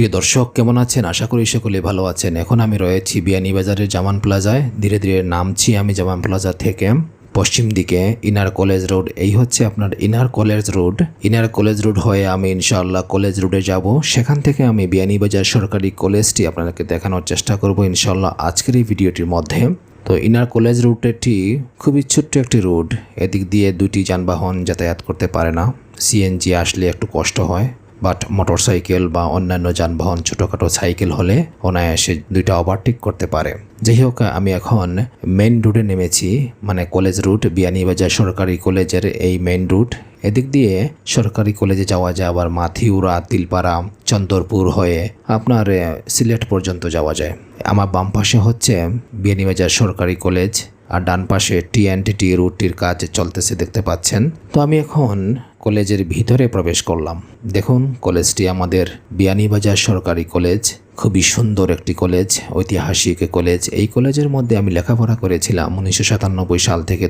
প্রিয় দর্শক, কেমন আছেন? আশা করি সকলে ভালো আছেন। এখন আমি রয়েছি বিয়ানীবাজারের জামান প্লাজায়। ধীরে ধীরে নামছি আমি জামান প্লাজা থেকে পশ্চিম দিকে, ইনার কলেজ রোড। এই হচ্ছে আপনার inner college road. Inner college road হয়ে আমি ইনশাআল্লাহ কলেজ রোডে যাব। সেখান থেকে আমি বিয়ানীবাজার সরকারি কলেজটি আপনাদেরকে দেখানোর চেষ্টা করব ইনশাআল্লাহ আজকের এই ভিডিওটির মধ্যে। তো ইনার কলেজ রুটটি খুবই ছোট্ট একটি রোড। এদিক দিয়ে দুটি যানবাহন যাতায়াত করতে পারে না। সিএনজি আসলে একটু কষ্ট হয়। বাট মোটরসাইকেল বা অন্যান্য যানবাহন ছোটোখাটো সাইকেল হলে অনায়াসে দুইটা ওভারটেক করতে পারে। যাই হোক, আমি এখন মেইন রুটে নেমেছি মানে কলেজ রুট বিয়ানীবাজার সরকারি কলেজের এই মেন রুট এদিক দিয়ে সরকারি কলেজে যাওয়া যায়, আবার মাথিউরা, তিলপাড়া, চন্দরপুর হয়ে আপনার সিলেট পর্যন্ত যাওয়া যায়। আমার বাম পাশে হচ্ছে বিয়ানীবাজার সরকারি কলেজ আর ডান পাশে টি অ্যান্ড টি রুটটির কাজ চলতেছে, দেখতে পাচ্ছেন। তো আমি এখন কলেজের ভিতরে প্রবেশ করলাম। দেখুন, কলেজটি আমাদের বিয়ানীবাজার সরকারি কলেজ, খুবই সুন্দর একটি কলেজ, ঐতিহাসিক কলেজ। এই কলেজের মধ্যে আমি লেখাপড়া করেছিলাম উনিশশো সাতানব্বই সাল থেকে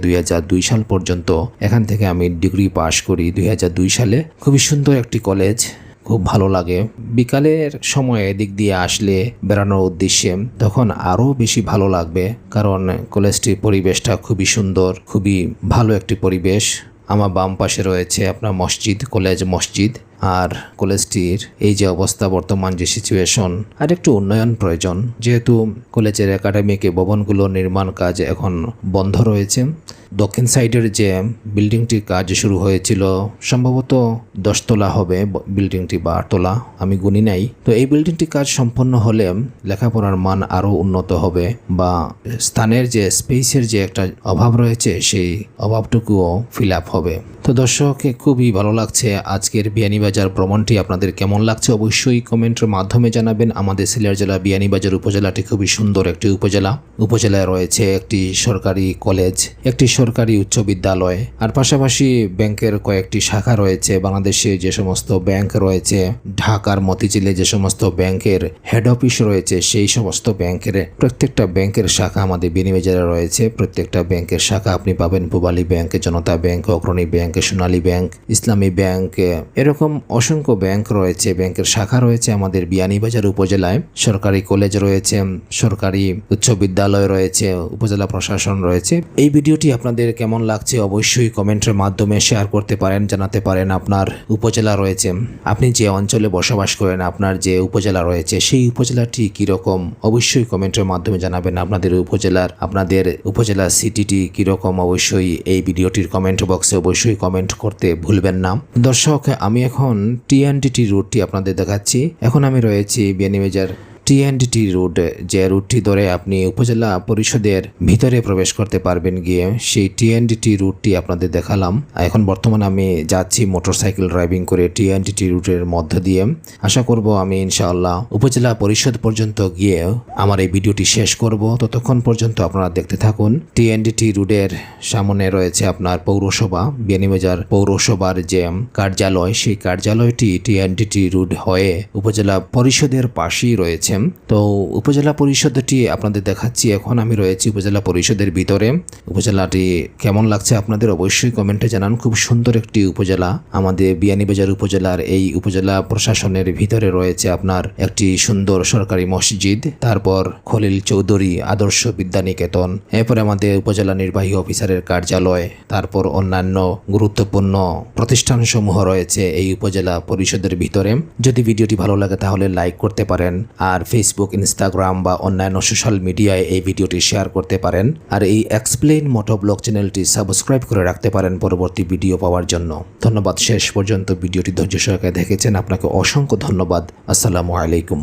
দুই সাল পর্যন্ত। এখান থেকে আমি ডিগ্রি পাশ করি দুই হাজার দুই সালে। খুবই সুন্দর একটি কলেজ, খুব ভালো লাগে। বিকালের সময় এদিক দিয়ে আসলে বেড়ানোর উদ্দেশ্যে তখন আরও বেশি ভালো লাগবে, কারণ কলেজটির পরিবেশটা খুবই সুন্দর, খুবই ভালো একটি পরিবেশ। আমার বাম পাশে রয়েছে আপনার মসজিদ, কলেজ মসজিদ আর কলেজটির এই যে অবস্থা, বর্তমান যে সিচুয়েশন আর একটু উন্নয়ন প্রয়োজন। যেহেতু কলেজের একাডেমিক ভবনগুলো নির্মাণ কাজ এখন বন্ধ রয়েছে দক্ষিণ সাইডের যে বিল্ডিংটির কাজ শুরু হয়েছিল, সম্ভবত দশতলা হবে বিল্ডিংটি বা আটতলা, আমি গুনি নাই। তো এই বিল্ডিংটি কাজ সম্পন্ন হলে লেখাপড়ার মান আরও উন্নত হবে বা স্থানের যে স্পেসের যে একটা অভাব রয়েছে, সেই অভাবটুকুও ফিল আপ হবে। তো দর্শক খুবই ভালো লাগছে আজকের বিয়ানীবাজার ভ্রমণটি। আপনাদের কেমন লাগছে অবশ্যই কমেন্টের মাধ্যমে জানাবেন। আমাদের সিলেট জেলা বিয়ানীবাজার উপজেলাটি খুবই সুন্দর একটি উপজেলা। উপজেলায় রয়েছে একটি সরকারি কলেজ, একটি সরকারি উচ্চ বিদ্যালয়। আর পাশাপাশি ব্যাংকের কয়েকটি শাখা রয়েছে। বাংলাদেশে যে সমস্ত ব্যাংক রয়েছে, ঢাকার মতিঝিলে যে সমস্ত ব্যাংকের হেড অফিস রয়েছে, সেই সমস্ত ব্যাংকের প্রত্যেকটা ব্যাংকের শাখা আমাদের বিনিময়জারে রয়েছে। প্রত্যেকটা ব্যাংকের শাখা আপনি পাবেন Pubali bank, Janata bank, Agrani bank Sonali bank, Islami bank এরকম অসংখ্য ব্যাংক রয়েছে, ব্যাংকের শাখা রয়েছে আমাদের বিয়ানীবাজার উপজেলায়, সরকারি কলেজ রয়েছে, সরকারি উচ্চ বিদ্যালয় রয়েছে, উপজেলা প্রশাসন রয়েছে। এই ভিডিওটি আপনাদের কেমন লাগছে অবশ্যই কমেন্টের মাধ্যমে শেয়ার করতে পারেন, জানাতে পারেন আপনার উপজেলা রয়েছে। আপনি যে অঞ্চলে বসবাস করেন, আপনার যে উপজেলা রয়েছে, সেই উপজেলাটি কীরকম, অবশ্যই কমেন্টের মাধ্যমে জানাবেন আপনাদের উপজেলার, আপনাদের উপজেলা সিটিটি কীরকম, অবশ্যই এই ভিডিওটির কমেন্ট বক্সে অবশ্যই কমেন্ট করতে ভুলবেন না। দর্শক, আমি এখন টিএনডিটি রুটটি আপনাদের দেখাচ্ছি। এখন আমি রয়েছি বিয়ানীবাজার টিএনডিটি রুট যে রুটটি ধরে আপনি উপজেলা পরিষদের ভিতরে প্রবেশ করতে পারবেন গিয়ে, সেই টিএনডিটি রুটটি আপনাদের দেখালাম। এখন বর্তমানে আমি যাচ্ছি মোটরসাইকেল ড্রাইভিং করে টিএনডিটি রুটের মধ্য দিয়ে। আশা করব আমি ইনশাআল্লাহ উপজেলা পরিষদ পর্যন্ত গিয়ে আমার এই ভিডিওটি শেষ করব। ততক্ষণ পর্যন্ত আপনারা দেখতে থাকুন। টিএনডিটি রুটের সামনে রয়েছে আপনার পৌরসভা বিয়ানীবাজার পৌরসভার যে কার্যালয়, সেই কার্যালয়টি টিএনডিটি রুট হয়ে উপজেলা পরিষদের পাশেই রয়েছে। তো উপজেলা পরিষদটি আপনাদের দেখাচ্ছি এখন, আমি রয়েছি উপজেলা পরিষদের ভিতরে। উপজেলাটি কেমন লাগছে আপনাদের অবশ্যই কমেন্টে জানান। খুব সুন্দর একটি উপজেলা। আমাদের বিয়ানীবাজার উপজেলার এই উপজেলা প্রশাসনের ভিতরে রয়েছে আপনার একটি সুন্দর সরকারি মসজিদ। তারপর খলিল চৌধুরী আদর্শ বিদ্যানিকেতন। এরপরে আমাদের উপজেলা নির্বাহী অফিসারের কার্যালয়। তারপর অন্যান্য গুরুত্বপূর্ণ প্রতিষ্ঠানসমূহ রয়েছে এই উপজেলা পরিষদের ভিতরে। যদি ভিডিওটি ভালো লাগে তাহলে লাইক করতে পারেন। আর ফেসবুক ইনস্টাগ্রাম বা অন্যান্য সোশ্যাল মিডিয়ায় এই ভিডিওটি শেয়ার করতে পারেন। আর এই এক্সপ্লেইন মোটো ব্লগ চ্যানেলটি সাবস্ক্রাইব করে রাখতে পারেন পরবর্তী ভিডিও পাওয়ার জন্য। ধন্যবাদ। শেষ পর্যন্ত ভিডিওটি ধৈর্য সহকারে দেখেছেন। আপনাকে অসংখ্য ধন্যবাদ। আসসালামু আলাইকুম।